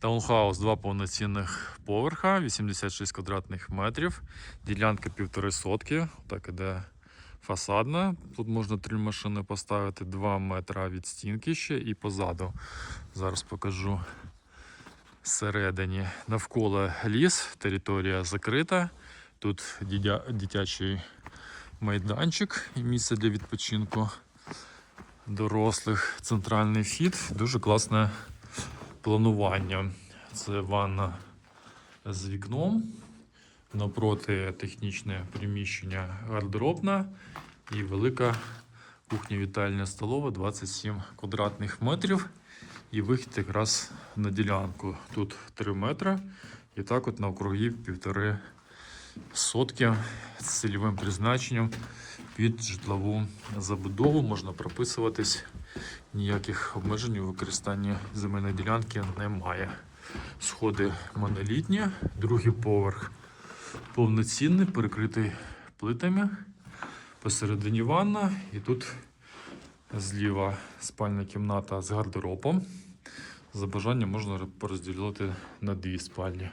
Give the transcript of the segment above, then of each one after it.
Таунхаус, два повноцінних поверха, 86 квадратних метрів, ділянка півтори сотки. Так іде фасадна. Тут можна три машини поставити 2 метра від стінки ще і позаду. Зараз покажу всередині. Навколо ліс, територія закрита. Тут дитячий майданчик і місце для відпочинку дорослих. Центральний вхід. Дуже класне планування. Це ванна з вікном. Напроти технічне приміщення гардеробна і велика кухня вітальня столова 27 квадратних метрів. І вихід якраз на ділянку. Тут 3 метри. І так от навкруги півтори сотки з цільовим призначенням під житлову забудову. Можна прописуватись. Ніяких обмежень у використанні земельної ділянки немає. Сходи монолітні, другий поверх повноцінний, перекритий плитами. Посередині ванна, і тут зліва спальна кімната з гардеробом. За бажанням можна порозділити на дві спальні.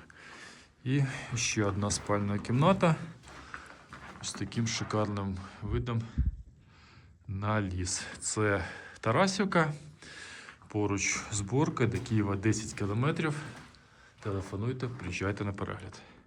І ще одна спальна кімната з таким шикарним видом на ліс. Це Тарасівка. Поруч зборка до Києва 10 кілометрів. Телефонуйте, приїжджайте на перегляд.